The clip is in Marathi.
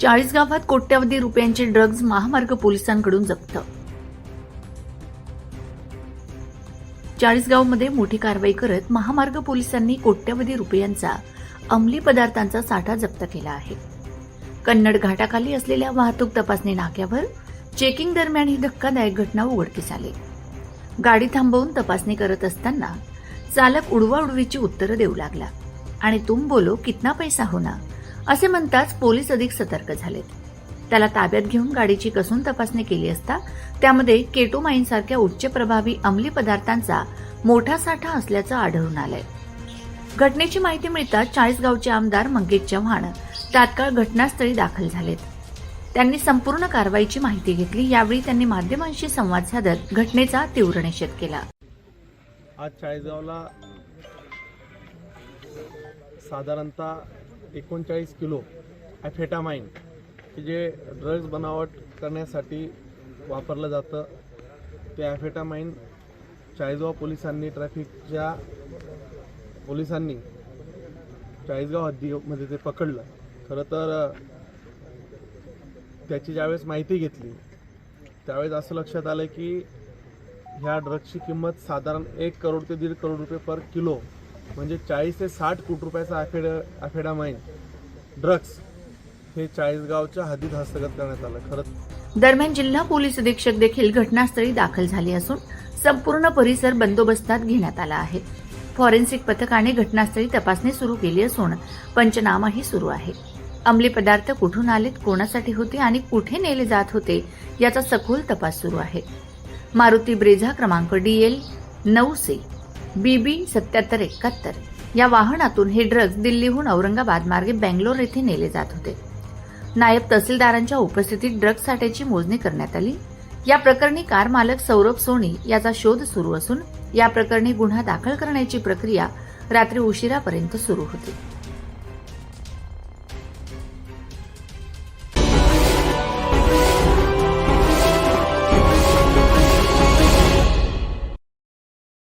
चाळीस गावात कोट्यवधी रुपयांचे ड्रग्ज महामार्ग पोलिसांकडून जप्त. चाळीसगावमध्ये मोठी कारवाई करत महामार्ग पोलिसांनी कोट्यवधी रुपयांचा अंमली पदार्थांचा साठा जप्त केला आहे. कन्नड घाटाखाली असलेल्या वाहतूक तपासणी नाक्यावर चेकिंग दरम्यान ही धक्कादायक घटना उघडकीस आली. गाडी थांबवून तपासणी करत असताना चालक उडवाउडवीची उत्तरं देऊ लागला आणि तुम बोलो कितना पैसा होना? असे म्हणताच पोलीस अधिक सतर्क झालेत. त्याला ताब्यात घेऊन गाडीची कसून तपासणी केली असता त्यामध्ये केटोमाइन सारख्या उच्च प्रभावी अंमली पदार्थांचा मोठा साठा असल्याचं आढळून आलंय. घटनेची माहिती मिळताच चाळीसगावचे आमदार मंगेश चव्हाण तात्काळ घटनास्थळी दाखल झालेत. त्यांनी संपूर्ण कारवाईची माहिती घेतली यावेळी त्यांनी माध्यमांशी संवाद साधत घटनेचा तीव्र निषेध केला. आज चाळीसगावला साधारणतः एकोणचाळीस किलो ॲफेटामाइन की जे ड्रग्ज बनावट करण्यासाठी वापरलं जातं ते ॲफेटामाइन चाळीसगाव पोलिसांनी ट्रॅफिकच्या पोलिसांनी चाळीसगाव हद्दीमध्ये ते पकडलं. खरं तर त्याची ज्यावेळेस माहिती घेतली त्यावेळेस असं लक्षात आलं की ह्या ड्रग्सची किंमत साधारण एक करोड ते दीड करोड रुपये पर किलो म्हणजे चाळीस ते साठ कोटी रुपयाचा ॲफेड ॲफेडामाइन ड्रग्स हे चाळीसगावच्या हद्दीत हस्तगत करण्यात आलं. खरं दरम्यान जिल्हा पोलीस अधीक्षक देखील घटनास्थळी दाखल झाले असून संपूर्ण परिसर बंदोबस्तात घेण्यात आला आहे. फॉरेन्सिक पथकाने घटनास्थळी तपासणी सुरू केली असून पंचनामाही सुरू आहे. अंमली पदार्थ कुठून आलेत कोणासाठी होते आणि कुठे नेले जात होते याचा सखोल तपास सुरू आहे. मारुती ब्रेझा क्रमांक डीएल नऊ सी बी बी सत्याहत्तर एकाहत्तर. या वाहनातून हे ड्रग्ज दिल्लीहून औरंगाबाद मार्गे बँगलोर येथे नेले जात होते. नायब तहसीलदारांच्या उपस्थितीत ड्रग्ज साठ्याची मोजणी करण्यात आली. या प्रकरणी कार मालक सौरभ सोनी याचा शोध सुरू असून या प्रकरणी गुन्हा दाखल करण्याची प्रक्रिया रात्री उशिरापर्यंत सुरू होती.